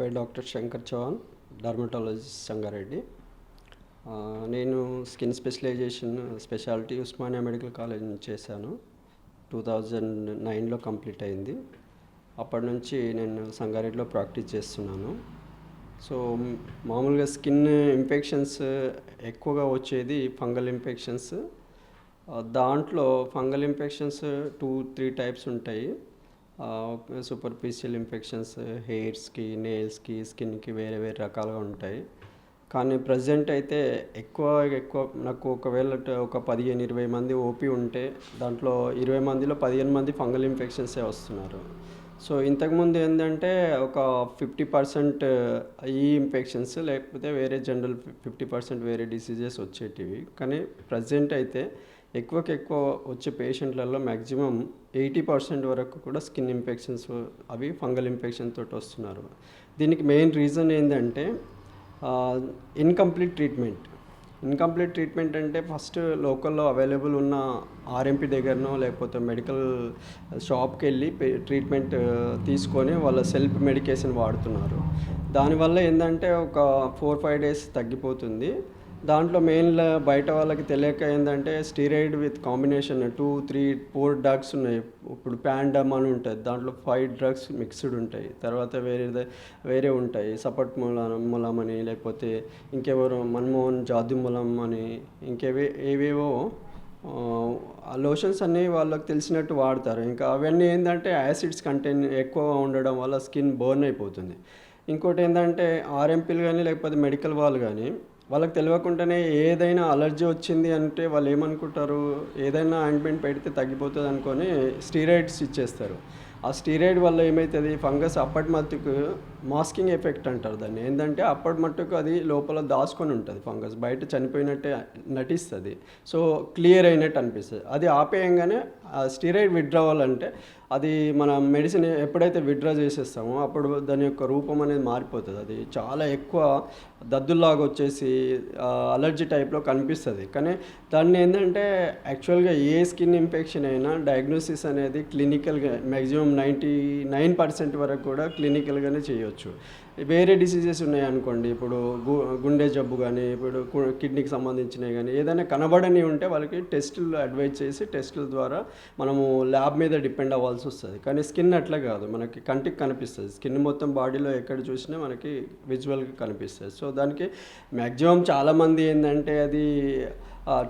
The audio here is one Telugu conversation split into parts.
పేరు డాక్టర్ శంకర్ చౌహాన్ డర్మటాలజిస్ట్ సంగారెడ్డి. నేను skin specialization speciality Osmania medical college నుంచి చేశాను. టూ థౌజండ్ నైన్లో కంప్లీట్ అయింది. అప్పటి నుంచి నేను సంగారెడ్డిలో ప్రాక్టీస్ చేస్తున్నాను. సో మామూలుగా స్కిన్ ఇన్ఫెక్షన్స్ ఎక్కువగా వచ్చేది ఫంగల్ ఇన్ఫెక్షన్స్. దాంట్లో fungal infections two three types ఉంటాయి. సూపర్ఫిషియల్ ఇన్ఫెక్షన్స్ హెయిర్స్కి నెయిల్స్కి స్కిన్కి వేరే వేరే రకాలుగా ఉంటాయి. కానీ ప్రజెంట్ అయితే ఎక్కువ ఎక్కువ నాకు ఒకవేళ ఒక పదిహేను ఇరవై మంది ఓపీ ఉంటే దాంట్లో ఇరవై మందిలో పదిహేను మంది ఫంగల్ ఇన్ఫెక్షన్సే వస్తున్నారు. సో ఇంతకుముందు ఏంటంటే ఒక ఫిఫ్టీ పర్సెంట్ ఈ ఇన్ఫెక్షన్స్ లేకపోతే వేరే జనరల్ ఫిఫ్టీ పర్సెంట్ వేరే డిసీజెస్ వచ్చేటివి. కానీ ప్రజెంట్ అయితే ఎక్కువకి ఎక్కువ వచ్చే పేషెంట్లలో మ్యాక్సిమం ఎయిటీ పర్సెంట్ వరకు కూడా స్కిన్ ఇన్ఫెక్షన్స్ అవి ఫంగల్ ఇన్ఫెక్షన్ తోటి వస్తున్నారు. దీనికి మెయిన్ రీజన్ ఏంటంటే ఇన్కంప్లీట్ ట్రీట్మెంట్. ఇన్కంప్లీట్ ట్రీట్మెంట్ అంటే ఫస్ట్ లోకల్లో అవైలబుల్ ఉన్న ఆర్ఎంపీ దగ్గరనో లేకపోతే మెడికల్ షాప్కి వెళ్ళి ట్రీట్మెంట్ తీసుకొని వాళ్ళ సెల్ఫ్ మెడికేషన్ వాడుతున్నారు. దానివల్ల ఏంటంటే ఒక ఫోర్ ఫైవ్ డేస్ తగ్గిపోతుంది. దాంట్లో మెయిన్ బయట వాళ్ళకి తెలియక ఏంటంటే steroid with combination two three four drugs ఉన్నాయి. ఇప్పుడు ప్యాండమ్ అని ఉంటుంది. దాంట్లో ఫైవ్ డ్రగ్స్ మిక్స్డ్ ఉంటాయి. తర్వాత వేరే వేరే ఉంటాయి. సపట్ మూలం మూలం అని లేకపోతే ఇంకెవరో మన్మోహన్ జాతి మూలం అని ఇంకేవే ఏవేవో ఆ లోషన్స్ అన్నీ వాళ్ళకి తెలిసినట్టు వాడతారు. ఇంకా అవన్నీ ఏంటంటే యాసిడ్స్ కంటెంట్ ఎక్కువగా ఉండడం వల్ల స్కిన్ బర్న్ అయిపోతుంది. ఇంకోటి ఏంటంటే ఆర్ఎంపీలు కానీ లేకపోతే మెడికల్ వాళ్ళు కానీ వాళ్ళకి తెలియకుండానే ఏదైనా అలర్జీ వచ్చింది అంటే వాళ్ళు ఏమనుకుంటారు? ఏదైనా ఆయింట్మెంట్ పెడితే తగ్గిపోతుంది అనుకొని స్టీరాయిడ్స్ ఇచ్చేస్తారు. ఆ స్టీరాయిడ్ వల్ల ఏమవుతుంది ఫంగస్ అప్పటి మట్టుకు మాస్కింగ్ ఎఫెక్ట్ అంటారు దాన్ని. ఏంటంటే అప్పటి మట్టుకు అది లోపల దాచుకొని ఉంటుంది ఫంగస్. బయట చనిపోయినట్టే నటిస్తుంది. సో క్లియర్ అయినట్టు అనిపిస్తుంది. అది ఆపేయంగానే ఆ స్టీరాయిడ్ విత్డ్రావల్ అంటే అది మన మెడిసిన్ ఎప్పుడైతే విత్డ్రా చేసేస్తామో అప్పుడు దాని యొక్క రూపం అనేది మారిపోతుంది. అది చాలా ఎక్కువ దద్దుల్లాగా వచ్చేసి అలర్జీ టైప్లో కనిపిస్తుంది. కానీ దాన్ని ఏంటంటే యాక్చువల్గా ఏ స్కిన్ ఇన్ఫెక్షన్ అయినా డయాగ్నోసిస్ అనేది క్లినికల్గా మ్యాక్సిమం నైంటీ నైన్ పర్సెంట్ వరకు కూడా క్లినికల్గానే చేయొచ్చు. వేరే డిసీజెస్ ఉన్నాయనుకోండి ఇప్పుడు గు గుండె జబ్బు కానీ ఇప్పుడు కిడ్నీకి సంబంధించినవి కానీ ఏదైనా కనబడని ఉంటే వాళ్ళకి టెస్టులు అడ్వైజ్ చేసి టెస్టుల ద్వారా మనము ల్యాబ్ మీద డిపెండ్ అవ్వాల్సి వస్తుంది. కానీ స్కిన్ అట్లా కాదు. మనకి కంటికి కనిపిస్తుంది. స్కిన్ మొత్తం బాడీలో ఎక్కడ చూసినా మనకి విజువల్గా కనిపిస్తుంది. సో దానికి మ్యాక్సిమం చాలామంది ఏంటంటే అది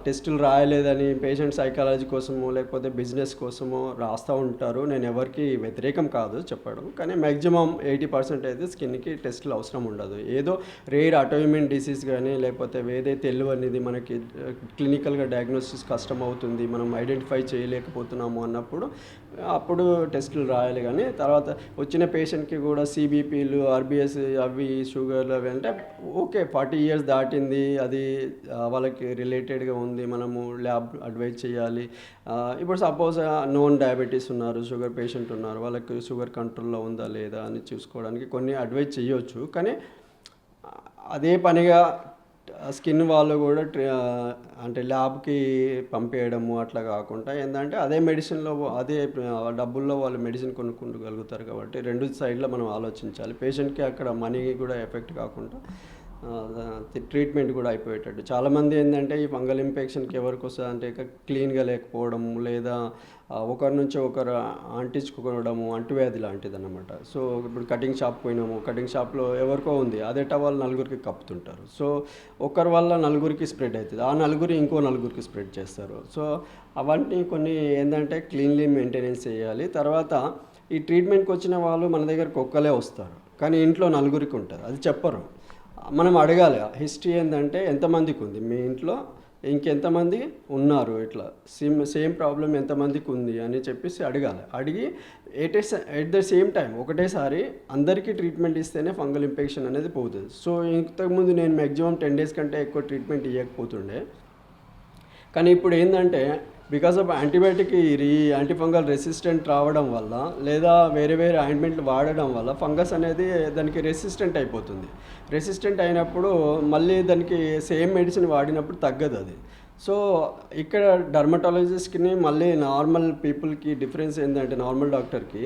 టెస్టులు రాయలేదని పేషెంట్ సైకాలజీ కోసమో లేకపోతే బిజినెస్ కోసమో రాస్తూ ఉంటారు. నేను ఎవరికి వ్యతిరేకం కాదు చెప్పడం. కానీ మ్యాక్సిమం ఎయిటీ పర్సెంట్ అయితే స్కిన్కి టెస్టులు అవసరం ఉండదు. ఏదో రేర్ అటోఇమ్యూన్ డిసీజ్ కానీ లేకపోతే ఏదైతే తెలివి అనేది మనకి క్లినికల్గా డయాగ్నోసిస్ కష్టం అవుతుంది మనం ఐడెంటిఫై చేయలేకపోతున్నాము అన్నప్పుడు అప్పుడు టెస్టులు రాయాలి కానీ తర్వాత వచ్చిన పేషెంట్కి కూడా సిబిపిలు ఆర్బిఎస్ అవి షుగర్లు అవి అంటే ఓకే ఫార్టీ ఇయర్స్ దాటింది అది వాళ్ళకి రిలేటెడ్గా ఉంది మనము ల్యాబ్ అడ్వైజ్ చేయాలి. ఇప్పుడు సపోజ్ నోన్ డయాబెటీస్ ఉన్నారు షుగర్ పేషెంట్ ఉన్నారు వాళ్ళకి షుగర్ కంట్రోల్లో ఉందా లేదా అని చూసుకోవడానికి కొన్ని అడ్వైజ్ చేయొచ్చు. కానీ అదే పనిగా స్కిన్ వాళ్ళు కూడా అంటే ల్యాబ్కి పంపేయడము అట్లా కాకుండా ఏంటంటే అదే మెడిసిన్లో అదే డబ్బుల్లో వాళ్ళు మెడిసిన్ కొనుక్కోగలుగుతారు కాబట్టి రెండు సైడ్లో మనం ఆలోచించాలి. పేషెంట్కి అక్కడ మనీ కూడా ఎఫెక్ట్ కాకుండా ట్రీట్మెంట్ కూడా అయిపోయేటట్టు. చాలామంది ఏంటంటే ఈ ఫంగల్ ఇన్ఫెక్షన్కి ఎవరికి వస్తుంది అంటే క్లీన్గా లేకపోవడం లేదా ఒకరి నుంచి ఒకరు అంటించుకోవడము అంటువ్యాధి లాంటిది అనమాట సో ఇప్పుడు కటింగ్ షాప్ పోయినాము కటింగ్ షాప్లో ఎవరికో ఉంది అదే వాళ్ళు నలుగురికి కప్పుతుంటారు. సో ఒకరి వల్ల నలుగురికి స్ప్రెడ్ అవుతుంది ఆ నలుగురు ఇంకో నలుగురికి స్ప్రెడ్ చేస్తారు. సో అవన్నీ కొన్ని ఏంటంటే క్లీన్లీ మెయింటెనెన్స్ చేయాలి. తర్వాత ఈ ట్రీట్మెంట్కి వచ్చిన వాళ్ళు మన దగ్గరకు ఒక్కలే వస్తారు కానీ ఇంట్లో నలుగురికి ఉంటారు అది చెప్పరు. మనం అడగాలి హిస్టరీ ఏంటంటే ఎంతమందికి ఉంది మీ ఇంట్లో ఇంకెంతమంది ఉన్నారు ఇట్లా? సేమ్ సేమ్ ప్రాబ్లం ఎంతమందికి ఉంది అని చెప్పేసి అడగాలి. అడిగి at at the same time ఒకటేసారి అందరికీ ట్రీట్మెంట్ ఇస్తేనే ఫంగల్ ఇన్ఫెక్షన్ అనేది పోతుంది. సో ఇంతకుముందు నేను మ్యాక్సిమం టెన్ డేస్ కంటే ఎక్కువ ట్రీట్మెంట్ ఇవ్వకపోతుండే కానీ ఇప్పుడు ఏంటంటే బికాస్ ఆఫ్ యాంటీబయాటిక్ ఈ యాంటీఫంగల్ రెసిస్టెంట్ రావడం వల్ల లేదా వేరే వేరే ఆయింట్మెంట్లు వాడడం వల్ల ఫంగస్ అనేది దానికి రెసిస్టెంట్ అయిపోతుంది. రెసిస్టెంట్ అయినప్పుడు మళ్ళీ దానికి సేమ్ మెడిసిన్ వాడినప్పుడు తగ్గదు అది. సో ఇక్కడ డర్మటాలజిస్ట్కి మళ్ళీ నార్మల్ పీపుల్కి డిఫరెన్స్ ఏంటంటే నార్మల్ డాక్టర్కి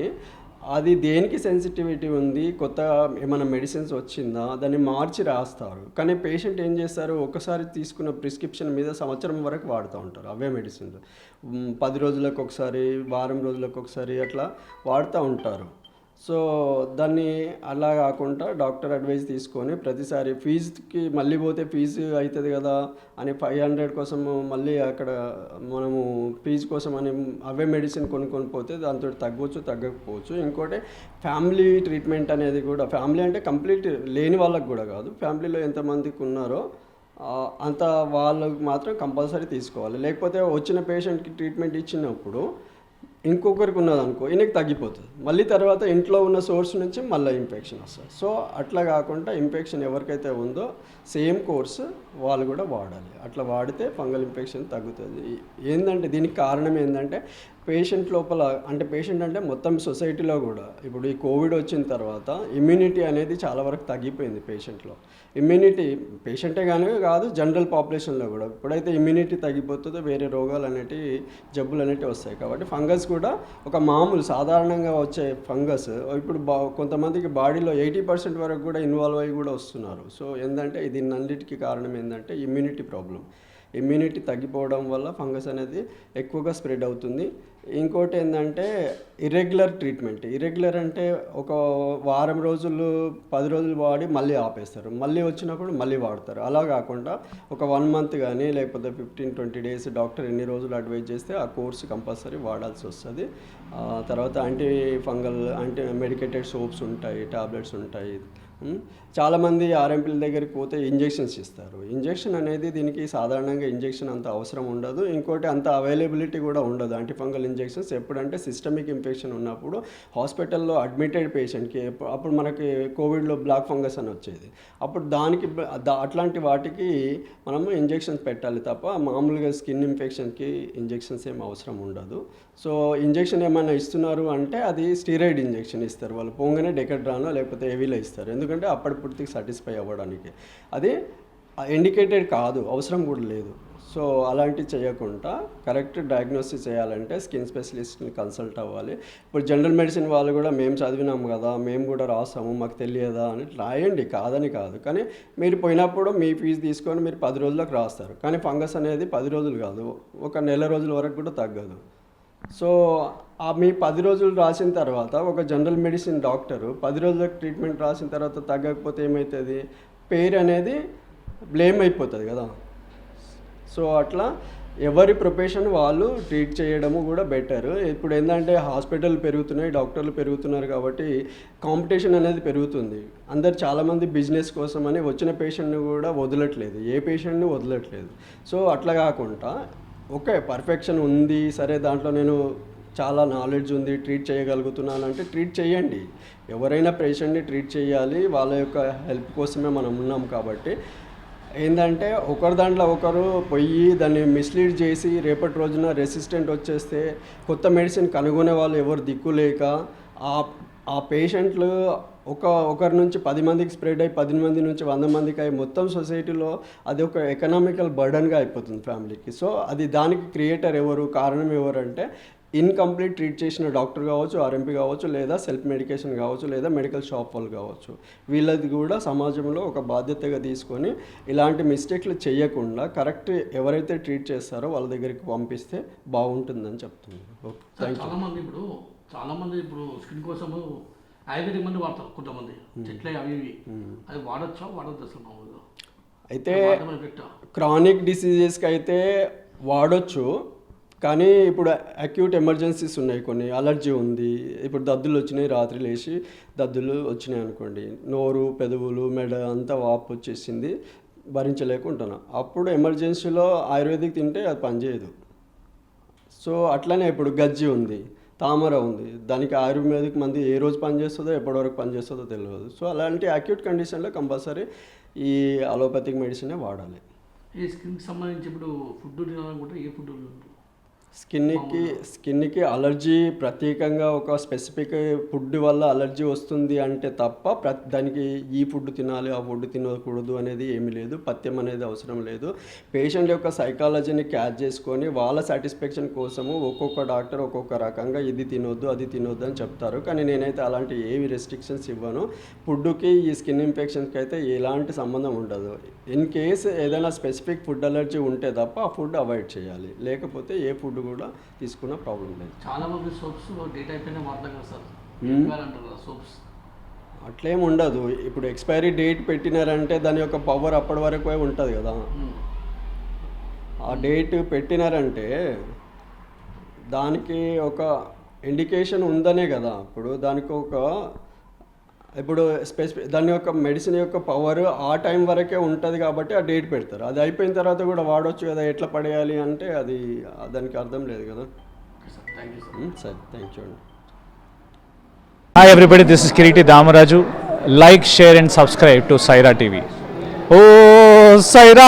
అది దేనికి సెన్సిటివిటీ ఉంది? కొత్త ఏమైనా మెడిసిన్స్ వచ్చిందా? దాన్ని మార్చి రాస్తారు. కానీ పేషెంట్ ఏం చేస్తారు? ఒకసారి తీసుకున్న ప్రిస్క్రిప్షన్ మీద సంవత్సరం వరకు వాడుతూ ఉంటారు. అవే మెడిసిన్స్ పది రోజులకు ఒకసారి వారం రోజులకు ఒకసారి అట్లా వాడుతూ ఉంటారు. సో దాన్ని అలా కాకుండా డాక్టర్ అడ్వైస్ తీసుకొని ప్రతిసారి ఫీజుకి మళ్ళీ పోతే ఫీజు అవుతుంది కదా అని ఫైవ్ హండ్రెడ్ కోసం మళ్ళీ అక్కడ మనము ఫీజు కోసం అని అవే మెడిసిన్ కొనుక్కొని పోతే దాంతో తగ్గవచ్చు తగ్గకపోవచ్చు. ఇంకోటి ఫ్యామిలీ ట్రీట్మెంట్ అనేది కూడా ఫ్యామిలీ అంటే కంప్లీట్ లేని వాళ్ళకి కూడా కాదు. ఫ్యామిలీలో ఎంతమందికి ఉన్నారో అంత వాళ్ళకి మాత్రం కంపల్సరీ తీసుకోవాలి. లేకపోతే వచ్చిన పేషెంట్కి ట్రీట్మెంట్ ఇచ్చినప్పుడు ఇంకొకరికి ఉన్నదనుకో ఈయనకి తగ్గిపోతుంది. మళ్ళీ తర్వాత ఇంట్లో ఉన్న సోర్స్ నుంచి మళ్ళీ ఇన్ఫెక్షన్ వస్తుంది. సో అట్లా కాకుండా ఇన్ఫెక్షన్ ఎవరికైతే ఉందో సేమ్ కోర్స్ వాళ్ళు కూడా వాడాలి. అట్లా వాడితే ఫంగల్ ఇన్ఫెక్షన్ తగ్గుతుంది. ఏంటంటే దీనికి కారణం ఏంటంటే పేషెంట్ లోపల అంటే పేషెంట్ అంటే మొత్తం సొసైటీలో కూడా ఇప్పుడు ఈ కోవిడ్ వచ్చిన తర్వాత ఇమ్యూనిటీ అనేది చాలా వరకు తగ్గిపోయింది పేషెంట్లో ఇమ్యూనిటీ పేషెంటే కానీ కాదు జనరల్ పాపులేషన్లో కూడా. ఎప్పుడైతే ఇమ్యూనిటీ తగ్గిపోతుందో వేరే రోగాలు అనేటివి జబ్బులు అనేటివి వస్తాయి. కాబట్టి ఫంగస్ కూడా ఒక మామూలు సాధారణంగా వచ్చే ఫంగస్ ఇప్పుడు బా కొంతమందికి బాడీలో ఎయిటీ పర్సెంట్ వరకు కూడా ఇన్వాల్వ్ అయ్యి కూడా వస్తున్నారు. సో ఏంటంటే దీని అన్నిటికీ కారణం ఏంటంటే ఇమ్యూనిటీ ప్రాబ్లం ఇమ్యూనిటీ తగ్గిపోవడం వల్ల ఫంగస్ అనేది ఎక్కువగా స్ప్రెడ్ అవుతుంది. ఇంకోటి ఏంటంటే ఇర్రెగ్యులర్ ట్రీట్మెంట్ ఇర్రెగ్యులర్ అంటే ఒక వారం రోజులు పది రోజులు వాడి మళ్ళీ ఆపేస్తారు. మళ్ళీ వచ్చినప్పుడు మళ్ళీ వాడతారు. అలా కాకుండా ఒక వన్ మంత్ కానీ లేకపోతే ఫిఫ్టీన్ ట్వంటీ డేస్ డాక్టర్ ఎన్ని రోజులు అడ్వైజ్ చేస్తే ఆ కోర్స్ కంపల్సరీ వాడాల్సి వస్తుంది. తర్వాత anti fungal anti medicated soaps ఉంటాయి టాబ్లెట్స్ ఉంటాయి. చాలామంది ఆర్ఎంపీల దగ్గరికి పోతే ఇంజెక్షన్స్ ఇస్తారు. ఇంజెక్షన్ అనేది దీనికి సాధారణంగా ఇంజెక్షన్ అంత అవసరం ఉండదు. ఇంకోటి అంత అవైలబిలిటీ కూడా ఉండదు. యాంటీఫంగల్ ఇంజెక్షన్స్ ఎప్పుడంటే సిస్టమిక్ ఇన్ఫెక్షన్ ఉన్నప్పుడు హాస్పిటల్లో అడ్మిటెడ్ పేషెంట్కి అప్పుడు మనకి కోవిడ్లో బ్లాక్ ఫంగస్ అని వచ్చేది. అప్పుడు దానికి అట్లాంటి వాటికి మనము ఇంజెక్షన్స్ పెట్టాలి తప్ప మామూలుగా స్కిన్ ఇన్ఫెక్షన్కి ఇంజెక్షన్స్ ఏం అవసరం ఉండదు. సో ఇంజెక్షన్ ఏమైనా ఇస్తున్నారు అంటే అది స్టీరాయిడ్ ఇంజెక్షన్ ఇస్తారు. వాళ్ళు పోగానే డెకడ్రానో లేకపోతే హెవీలో ఇస్తారు. ఎందుకంటే అప్పటి పూర్తికి సాటిస్ఫై అవ్వడానికి. అది ఇండికేటెడ్ కాదు అవసరం కూడా లేదు. సో అలాంటివి చేయకుండా కరెక్ట్ డయాగ్నోసిస్ చేయాలంటే స్కిన్ స్పెషలిస్ట్ని కన్సల్ట్ అవ్వాలి. ఇప్పుడు జనరల్ మెడిసిన్ వాళ్ళు కూడా మేము చదివినాము కదా మేము కూడా రాస్తాము మాకు తెలియదా అని రాయండి కాదని కాదు. కానీ మీరు పోయినప్పుడు మీ ఫీజు తీసుకొని మీరు పది రోజులకు రాస్తారు. కానీ ఫంగస్ అనేది పది రోజులు కాదు. ఒక నెల రోజుల వరకు కూడా తగ్గదు. సో ఆ మీ పది రోజులు రాసిన తర్వాత ఒక జనరల్ మెడిసిన్ డాక్టరు పది రోజులకు ట్రీట్మెంట్ రాసిన తర్వాత తగ్గకపోతే ఏమవుతుంది పేరు అనేది బ్లేమ్ అయిపోతుంది కదా. సో అట్లా ఎవరి ప్రొఫెషన్ వాళ్ళు ట్రీట్ చేయడము కూడా బెటర్. ఇప్పుడు ఏంటంటే హాస్పిటల్ పెరుగుతున్నాయి డాక్టర్లు పెరుగుతున్నారు కాబట్టి కాంపిటీషన్ అనేది పెరుగుతుంది. అందరు చాలామంది బిజినెస్ కోసం అని వచ్చిన పేషెంట్ని కూడా వదలట్లేదు. ఏ పేషెంట్ని వదలట్లేదు. సో అట్లా కాకుండా ఓకే పర్ఫెక్షన్ ఉంది సరే దాంట్లో నేను చాలా నాలెడ్జ్ ఉంది ట్రీట్ చేయగలుగుతున్నాను అంటే ట్రీట్ చేయండి. ఎవరైనా పేషెంట్ని ట్రీట్ చేయాలి వాళ్ళ యొక్క హెల్ప్ కోసమే మనం ఉన్నాం కాబట్టి. ఏంటంటే ఒకరి దాంట్లో ఒకరు పోయి దాన్ని మిస్లీడ్ చేసి రేపటి రోజున రెసిస్టెంట్ వచ్చేస్తే కొత్త మెడిసిన్ కనుగొనే వాళ్ళు ఎవరు దిక్కు లేక ఆ ఆ పేషెంట్లు ఒక ఒకరి నుంచి పది మందికి స్ప్రెడ్ అయ్యి పది మంది నుంచి వంద మందికి అయ్యి మొత్తం సొసైటీలో అది ఒక ఎకనామికల్ బర్డన్గా అయిపోతుంది ఫ్యామిలీకి. సో అది దానికి క్రియేటర్ ఎవరు కారణం ఎవరు అంటే ఇన్కంప్లీట్ ట్రీట్ చేసిన డాక్టర్ కావచ్చు ఆర్ఎంపీ కావచ్చు లేదా సెల్ఫ్ మెడికేషన్ కావచ్చు లేదా మెడికల్ షాప్ వాళ్ళు కావచ్చు. వీళ్ళది కూడా సమాజంలో ఒక బాధ్యతగా తీసుకొని ఇలాంటి మిస్టేక్లు చేయకుండా కరెక్ట్ ఎవరైతే ట్రీట్ చేస్తారో వాళ్ళ దగ్గరికి పంపిస్తే బాగుంటుందని చెప్తుంది ఓకే థ్యాంక్ యూ చాలామంది ఇప్పుడు చాలామంది ఇప్పుడు స్కిన్ కోసము ఆయుర్వేదిక్ మంది వాడతారు కొంతమంది. చెట్లే అవి ఇవి. అది వాడచ్చా? వాడద్దు అసలు మామూలుగా. అయితే క్రానిక్ డిసీజెస్కి అయితే వాడొచ్చు. కానీ ఇప్పుడు అక్యూట్ ఎమర్జెన్సీస్ ఉన్నాయి కొన్ని. అలర్జీ ఉంది. ఇప్పుడు దద్దులు వచ్చినాయి రాత్రి లేచి దద్దులు వచ్చినాయి అనుకోండి. నోరు పెదవులు మెడ అంతా వాపు వచ్చేసింది. భరించలేకుంటున్నా. అప్పుడు ఎమర్జెన్సీలో ఆయుర్వేదిక్ తింటే అది పనిచేయదు. సో అట్లనే ఇప్పుడు గజ్జి ఉంది. తామర ఉంది. దానికి ఆయుర్వేదిక్ మంది ఏ రోజు పనిచేస్తుందో ఎప్పటివరకు పనిచేస్తుందో తెలియదు. సో అలాంటి అక్యూట్ కండిషన్లో కంపల్సరీ ఈ అలోపతిక్ మెడిసినే వాడాలి. ఈ స్కిన్కి సంబంధించి ఇప్పుడు ఫుడ్ తినాలనుకుంటే ఏ ఫుడ్ స్కిన్కి స్కిన్కి అలర్జీ ప్రత్యేకంగా ఒక స్పెసిఫిక్ ఫుడ్ వల్ల అలర్జీ వస్తుంది అంటే తప్ప ప్రతి దానికి ఈ ఫుడ్ తినాలి ఆ ఫుడ్ తినకూడదు అనేది ఏమీ లేదు. పథ్యం అనేది అవసరం లేదు. పేషెంట్ యొక్క సైకాలజీని క్యాచ్ చేసుకొని వాళ్ళ సాటిస్ఫాక్షన్ కోసము ఒక్కొక్క డాక్టర్ ఒక్కొక్క రకంగా ఇది తినొద్దు అది తినొద్దు అని చెప్తారు. కానీ నేనైతే అలాంటి ఏవి రెస్ట్రిక్షన్స్ ఇవ్వను. ఫుడ్కి ఈ స్కిన్ ఇన్ఫెక్షన్స్కి అయితే ఎలాంటి సంబంధం ఉండదు. ఇన్ కేస్ ఏదైనా స్పెసిఫిక్ ఫుడ్ అలర్జీ ఉంటే తప్ప ఆ ఫుడ్ అవాయిడ్ చేయాలి. లేకపోతే ఏ ఫుడ్ కూడా తీసుకున్న ప్రాబ్లం లేదు. చాలా మంది సోప్స్ డేట్ అయిపోయినా వాడతాం సార్. సోప్స్ అట్లేం ఉండదు. ఇప్పుడు ఎక్స్పైరీ డేట్ పెట్టినారంటే దాని యొక్క పవర్ అప్పటి వరకే ఉంటుంది కదా. ఆ డేట్ పెట్టినారంటే దానికి ఒక ఇండికేషన్ ఉందనే కదా. ఇప్పుడు దానికి ఒక ఇప్పుడు స్పెసిఫిక్ దాని యొక్క మెడిసిన్ యొక్క పవర్ ఆ టైం వరకే ఉంటుంది కాబట్టి ఆ డేట్ పెడతారు అది అయిపోయిన తర్వాత కూడా వాడొచ్చు కదా ఎట్లా పడేయాలి అంటే అది దానికి అర్థం లేదు కదా sir thank you sir um, సరే థ్యాంక్ యూ అండి Hi everybody, this is Kiriti Damaraju. Like, share and subscribe to Saira TV. Oh, Saira!